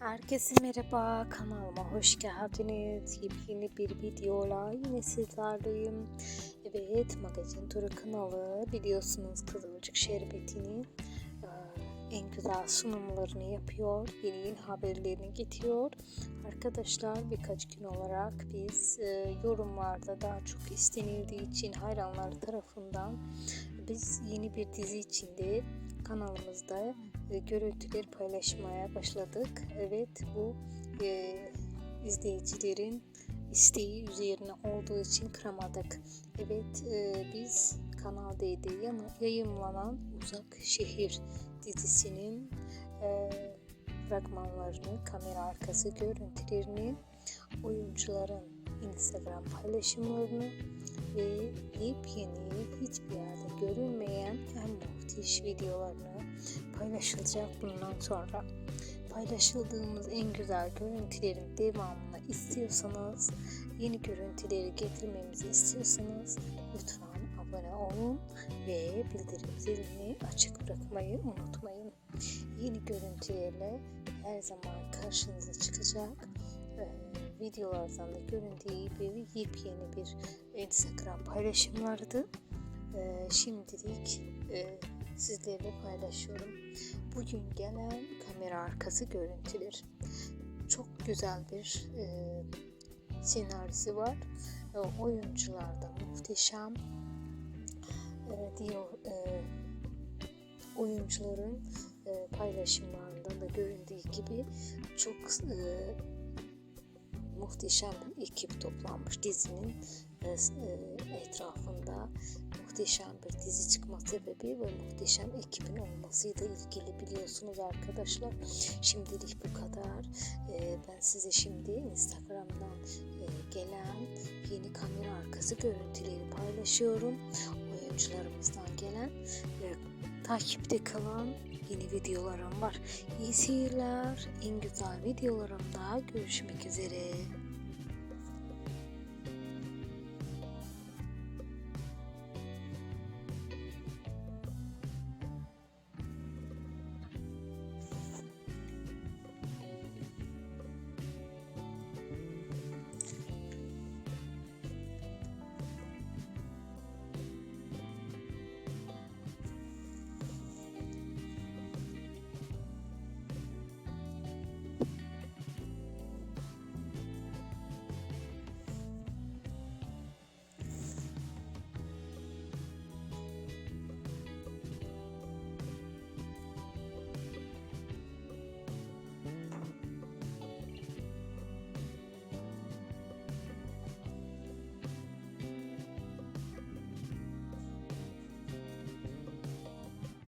Herkese merhaba, kanalıma hoş geldiniz. Yepyeni bir videoyla yine sizlerleyim. Evet, Magazin Turu kanalı biliyorsunuz Kızılcık Şerbeti'nin e, en güzel sunumlarını yapıyor. Yeni yeni haberlerini getiriyor. Arkadaşlar birkaç gün olarak biz e, yorumlarda daha çok istenildiği için hayranlar tarafından biz yeni bir dizi içinde kanalımızda e, görüntüler paylaşmaya başladık. Evet bu e, izleyicilerin isteği üzerine olduğu için kıramadık. Evet e, biz Kanal D'de yayınlanan Uzak Şehir dizisinin e, fragmanlarını, kamera arkası görüntülerini, oyuncuların Instagram paylaşımlarını ve yepyeni hiçbir yerde görünmeyen en muhteş videolarını paylaşılacak bundan sonra. Paylaşıldığımız en güzel görüntülerin devamını istiyorsanız, yeni görüntüleri getirmemizi istiyorsanız lütfen abone olun ve bildirim zilini açık bırakmayı unutmayın. Yeni görüntülerle her zaman karşınıza çıkacak videolardan da göründüğü gibi yepyeni bir Instagram paylaşımlardı. Şimdilik sizlerle paylaşıyorum. Bugün gelen kamera arkası görüntüler. Çok güzel bir e, senaryosu var. E, oyuncular da muhteşem. E, oyuncuların e, paylaşımlarında da göründüğü gibi çok e, muhteşem bir ekip toplanmış dizinin e, etrafında muhteşem bir dizi çıkma sebebi ve muhteşem ekibin olmasıyla ilgili biliyorsunuz arkadaşlar. Şimdilik bu kadar. Ben size şimdi Instagram'dan gelen yeni kamera arkası görüntüleri paylaşıyorum. Oyuncularımızdan gelen ve takipte kalan yeni videolarım var. İyi seyirler. En güzel videolarımda görüşmek üzere.